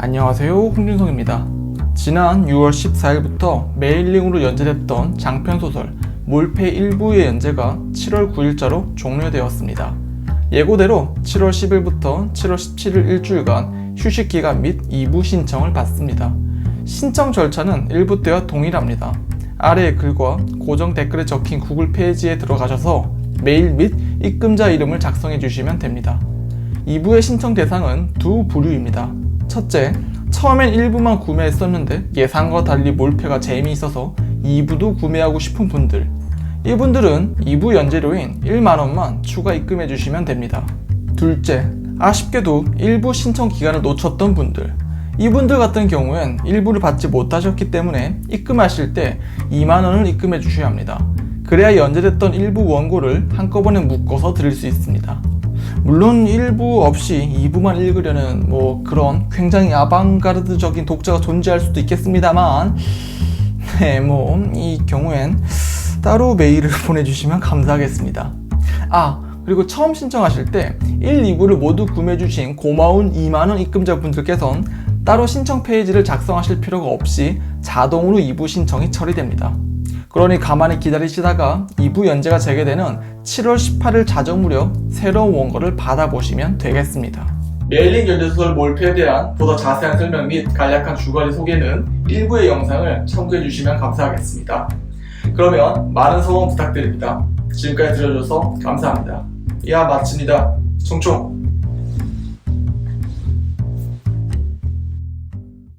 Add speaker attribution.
Speaker 1: 안녕하세요 홍준성입니다. 지난 6월 14일부터 메일링으로 연재됐던 장편소설 몰페 1부의 연재가 7월 9일자로 종료되었습니다. 예고대로 7월 10일부터 7월 17일 일주일간 휴식기간 및 2부 신청을 받습니다. 신청 절차는 1부 때와 동일합니다. 아래의 글과 고정 댓글에 적힌 구글 페이지에 들어가셔서 메일 및 입금자 이름을 작성해 주시면 됩니다. 2부의 신청 대상은 두 부류입니다. 첫째, 처음엔 1부만 구매했었는데 예상과 달리 몰페가 재미있어서 2부도 구매하고 싶은 분들. 이분들은 2부 연재료인 1만원만 추가 입금해 주시면 됩니다. 둘째, 아쉽게도 1부 신청 기간을 놓쳤던 분들. 이분들 같은 경우엔 1부를 받지 못하셨기 때문에 입금하실 때 2만원을 입금해 주셔야 합니다. 그래야 연재됐던 일부 원고를 한꺼번에 묶어서 드릴 수 있습니다. 물론 1부 없이 2부만 읽으려는 뭐 그런 굉장히 아방가르드적인 독자가 존재할 수도 있겠습니다만 네, 뭐 이 경우엔 따로 메일을 보내주시면 감사하겠습니다. 아, 그리고 처음 신청하실 때 1, 2부를 모두 구매해주신 고마운 2만원 입금자분들께선 따로 신청 페이지를 작성하실 필요가 없이 자동으로 2부 신청이 처리됩니다. 그러니 가만히 기다리시다가 2부 연재가 재개되는 7월 18일 자정 무렵 새로운 원고를 받아보시면 되겠습니다. 메일링 연재소설 몰페에 대한 보다 자세한 설명 및 간략한 주거리 소개는 1부의 영상을 참고해 주시면 감사하겠습니다. 그러면 많은 소원 부탁드립니다. 지금까지 들어줘서 감사합니다. 이하 마칩니다. 총총!